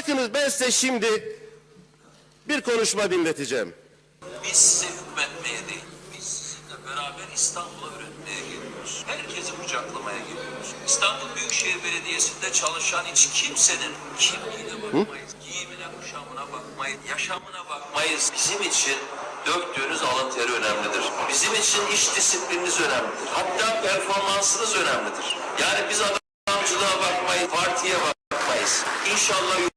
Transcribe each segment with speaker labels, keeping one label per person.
Speaker 1: Bakınız ben size şimdi bir konuşma dinleteceğim.
Speaker 2: Biz size hükmetmeye değil, biz sizinle beraber İstanbul'a üretmeye geliyoruz. Herkesi kucaklamaya geliyoruz. İstanbul Büyükşehir Belediyesi'nde çalışan hiç kimsenin kimliğine bakmayız, giyimine, kuşamına bakmayız, yaşamına bakmayız. Bizim için döktüğünüz alın teri önemlidir. Bizim için iş disiplininiz önemlidir. Hatta performansınız önemlidir. Yani biz adamcılığa bakmayız, partiye bakmayız. İnşallah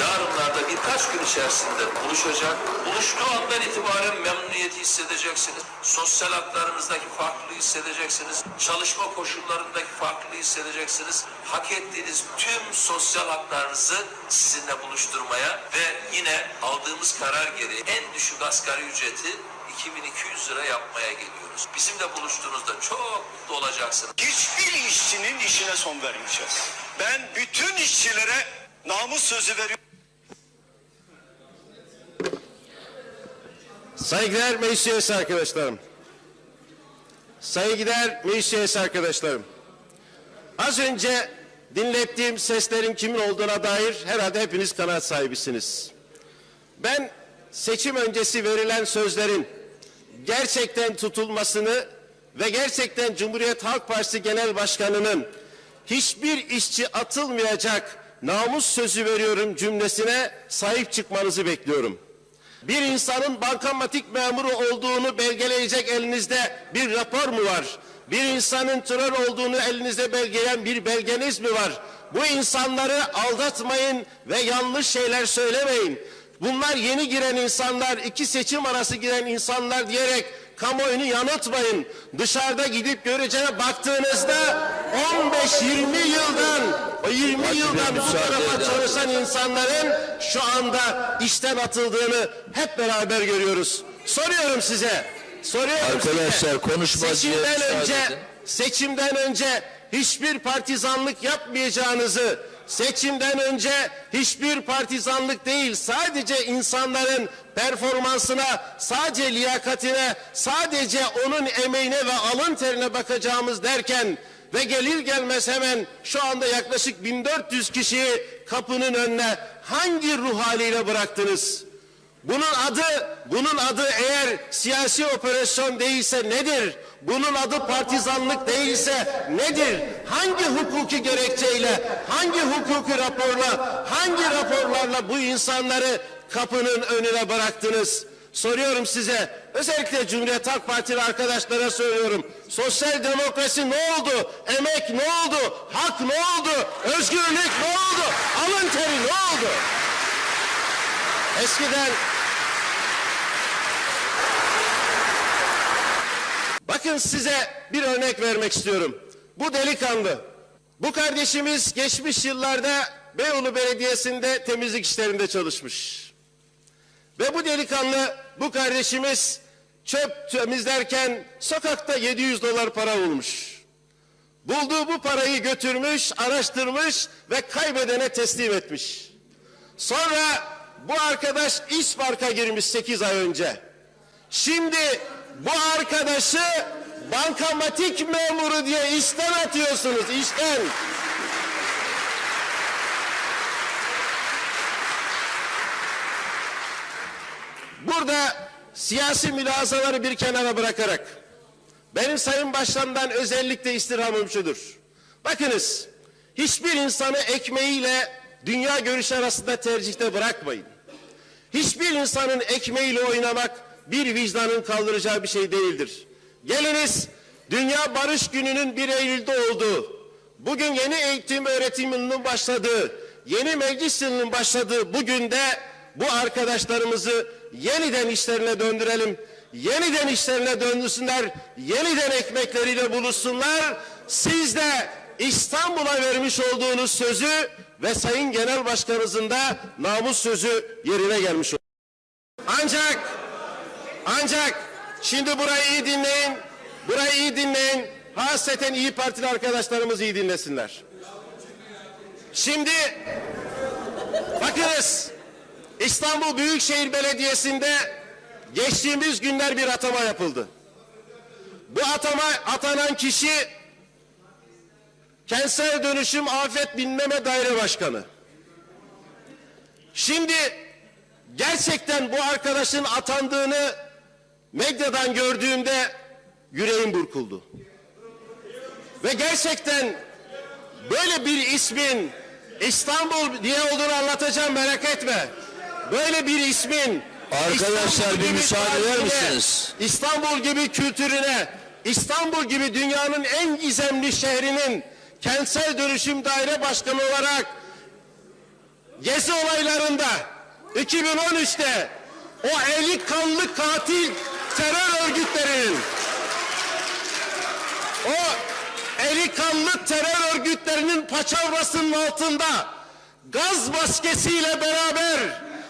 Speaker 2: yarınlarda birkaç gün içerisinde buluşacak. Buluştuğu andan itibaren memnuniyeti hissedeceksiniz. Sosyal haklarınızdaki farklılığı hissedeceksiniz. Çalışma koşullarındaki farklılığı hissedeceksiniz. Hak ettiğiniz tüm sosyal haklarınızı sizinle buluşturmaya ve yine aldığımız karar gereği en düşük asgari ücreti 2200 lira yapmaya geliyoruz. Bizimle buluştuğunuzda çok mutlu olacaksınız.
Speaker 3: Hiçbir işçinin işine son vermeyeceğiz. Ben bütün işçilere namus sözü veriyorum.
Speaker 1: Saygıdeğer meclis üyesi arkadaşlarım. Saygıdeğer meclis üyesi arkadaşlarım. Az önce dinlettiğim seslerin kimin olduğuna dair herhalde hepiniz kanaat sahibisiniz. Ben seçim öncesi verilen sözlerin gerçekten tutulmasını ve gerçekten Cumhuriyet Halk Partisi Genel Başkanı'nın hiçbir işçi atılmayacak namus sözü veriyorum cümlesine sahip çıkmanızı bekliyorum. Bir insanın bankamatik memuru olduğunu belgeleyecek elinizde bir rapor mu var? Bir insanın terör olduğunu elinizde belgeleyen bir belgeniz mi var? Bu insanları aldatmayın ve yanlış şeyler söylemeyin. Bunlar yeni giren insanlar, iki seçim arası giren insanlar diyerek kamuoyunu yanıltmayın. Dışarıda gidip göreceğine baktığınızda 15-20 yıldan, o 20 yıldan bu tarafa çalışan insanların şu anda işten atıldığını hep beraber görüyoruz. Soruyorum size, soruyorum
Speaker 4: Arkadaşlar,
Speaker 1: size.
Speaker 4: konuşmacıya
Speaker 1: Seçimden önce,
Speaker 4: edin.
Speaker 1: seçimden önce hiçbir partizanlık yapmayacağınızı, seçimden önce hiçbir partizanlık değil, sadece insanların performansına, sadece liyakatine, sadece onun emeğine ve alın terine bakacağımız derken ve gelir gelmez hemen şu anda yaklaşık 1400 kişiyi kapının önüne hangi ruh haliyle bıraktınız? Bunun adı, bunun adı eğer siyasi operasyon değilse nedir? Bunun adı partizanlık değilse nedir? Hangi hukuki gerekçeyle, hangi hukuki raporla, hangi raporlarla bu insanları kapının önüne bıraktınız? Soruyorum size, özellikle Cumhuriyet Halk Partili arkadaşlara söylüyorum. Sosyal demokrasi ne oldu? Emek ne oldu? Hak ne oldu? Özgürlük ne oldu? Alın teri ne oldu? Eskiden Bakın size bir örnek vermek istiyorum. Bu delikanlı, bu kardeşimiz geçmiş yıllarda Beyoğlu Belediyesi'nde temizlik işlerinde çalışmış. Ve bu delikanlı, bu kardeşimiz çöp temizlerken sokakta 700 dolar para bulmuş. Bulduğu bu parayı götürmüş, araştırmış ve kaybedene teslim etmiş. Sonra bu arkadaş İspark'a girmiş 8 ay önce. Şimdi bu arkadaşı bankamatik memuru diye işten atıyorsunuz, işten. Burada siyasi mülazaları bir kenara bırakarak benim Sayın Başkan'dan özellikle istirhamım şudur. Bakınız hiçbir insanı ekmeğiyle dünya görüşü arasında tercihte bırakmayın. Hiçbir insanın ekmeğiyle oynamak bir vicdanın kaldıracağı bir şey değildir. Geliniz Dünya Barış Günü'nün 1 Eylül'de olduğu, bugün yeni eğitim öğretim yılının başladığı, yeni meclis yılının başladığı bugün de bu arkadaşlarımızı yeniden işlerine döndürelim. Yeniden işlerine döndürsünler, yeniden ekmekleriyle buluşsunlar. Siz de İstanbul'a vermiş olduğunuz sözü ve Sayın Genel Başkanınızın da namus sözü yerine gelmiş olur. Ancak ancak şimdi burayı iyi dinleyin. Burayı iyi dinleyin. Hasreten iyi Partili arkadaşlarımız iyi dinlesinler. Şimdi bakınız İstanbul Büyükşehir Belediyesi'nde geçtiğimiz günler bir atama yapıldı. Bu atama atanan kişi Kentsel Dönüşüm Afet Binleme Daire Başkanı. Şimdi gerçekten bu arkadaşın atandığını medyadan gördüğümde yüreğim burkuldu. Ve gerçekten böyle bir ismin İstanbul diye olduğunu anlatacağım merak etme. Böyle bir ismin
Speaker 4: Arkadaşlar, bir müsaade eder misiniz?
Speaker 1: İstanbul gibi kültürüne, İstanbul gibi dünyanın en gizemli şehrinin kentsel dönüşüm daire başkanı olarak Gezi olaylarında 2013'te o eli kanlı katil terör örgütlerinin o eli kanlı terör örgütlerinin paçavrasının altında gaz maskesiyle beraber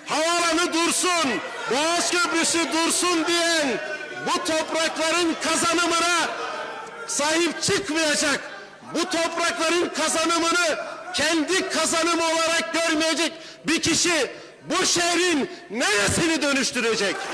Speaker 1: havalanı dursun, Boğaz Köprüsü dursun diyen bu toprakların kazanımına sahip çıkmayacak. Bu toprakların kazanımını kendi kazanımı olarak görmeyecek bir kişi bu şehrin neresini dönüştürecek?